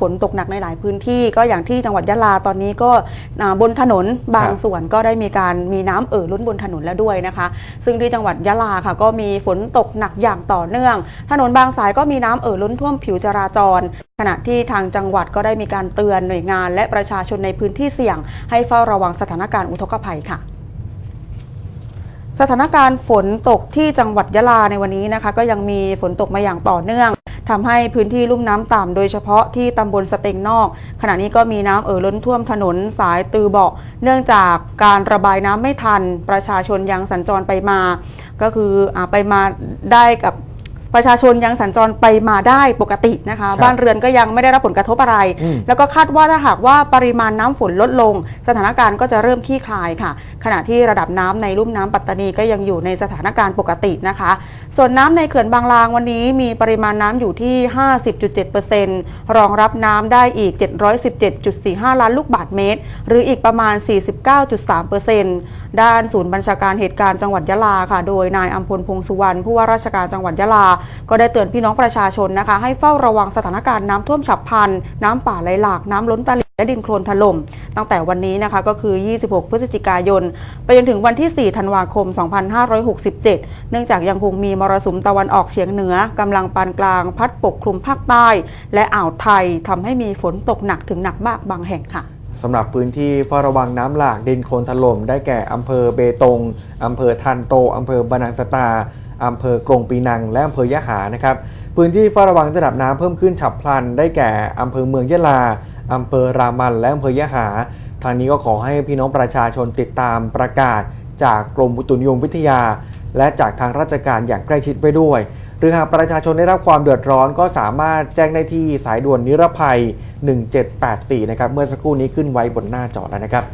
ฝนตกหนักในหลายพื้นที่ก็อย่างที่จังหวัดยะลาตอนนี้ก็อ่าบนถนนบางส่วนก็ได้มีการมีน้ำเอ่อล้นบนถนนแล้วด้วยนะคะ ซึ่งที่จังหวัดยะลาค่ะ ก็มีฝนตกหนักอย่างต่อเนื่อง ถนนบางสายก็มีน้ำเอ่อล้นท่วมผิวจราจร ขณะที่ทางจังหวัดก็ได้มีการเตือนหน่วยงาน และประชาชนในพื้นที่เสี่ยง ให้เฝ้าระวังสถานการณ์อุทกภัยค่ะสถานการณ์ฝนตกที่จังหวัดยะลาในวันนี้นะคะ ก็ยังมีฝนตกมาอย่างต่อเนื่อง ทำให้พื้นที่ลุ่มน้ำต่ำโดยเฉพาะที่ตำบลสเต็งนอก ขณะนี้ก็มีน้ำเอ่อล้นท่วมถนนสายตือเบาะ เนื่องจากการระบายน้ำไม่ทัน ประชาชนยังสัญจรไปมา ก็คืออาไปมาได้กับ ประชาชนยังสัญจรไปมาได้ปกตินะคะครับบ้านเรือนก็ยังไม่ได้รับผลกระทบอะไรอืมแล้วก็คาดว่าถ้าหากว่าปริมาณน้ำฝนลดลง สถานการณ์ก็จะเริ่มคลี่คลายค่ะ ขณะที่ระดับน้ำในลุ่มน้ำปัตตานีก็ยังอยู่ในสถานการณ์ปกตินะคะ ส่วนน้ำในเขื่อนบางลางวันนี้มีปริมาณน้ำอยู่ที่ 50.7%รองรับน้ำได้อีก 717.45 ล้านลูกบาศก์เมตร หรืออีกประมาณ 49.3%ด้านศูนย์บัญชาการเหตุการณ์จังหวัดยะลาค่ะ โดยนายอัมพลพงษ์สุวรรณผู้ว่าราชการจังหวัดยะลาก็ได้เตือนพี่น้องประชาชนนะคะ ให้เฝ้าระวังสถานการณ์น้ำท่วมฉับพลัน น้ำป่าไหลหลาก น้ำล้นตลิ่งและดินโคลนถล่ม ตั้งแต่วันนี้นะคะก็คือ 26 พฤศจิกายน ไปจนถึงวันที่ 4 ธันวาคม 2567 เนื่องจากยังคงมีมรสุมตะวันออกเฉียงเหนือกำลังปานกลางพัดปกคลุมภาคใต้ และอ่าวไทยทำให้มีฝนตกหนักถึงหนักมากบางแห่งค่ะสำหรับพื้นที่เฝ้าระวังน้ำหลากดินโคลนถล่มได้แก่อำเภอเบตงอำเภอทันโตอำเภอบานังสตา อำเภอกรงปีนัง และอำเภอยะหานะครับพื้นที่เฝ้าระวังระดับน้ำเพิ่มขึ้นฉับพลัน ได้แก่อำเภอเมืองยะลาอำเภอรามันและอำเภอยะหา ทางนี้ก็ขอให้พี่น้องประชาชนติดตามประกาศ จากกรมอุตุนิยมวิทยา และจากทางราชการอย่างใกล้ชิดไปด้วย หรือหากประชาชนได้รับความเดือดร้อนก็สามารถแจ้งได้ที่สายด่วนนิรภัย 1784 นะครับ เมื่อสักครู่นี้ขึ้นไว้บนหน้าจอแล้วนะครับ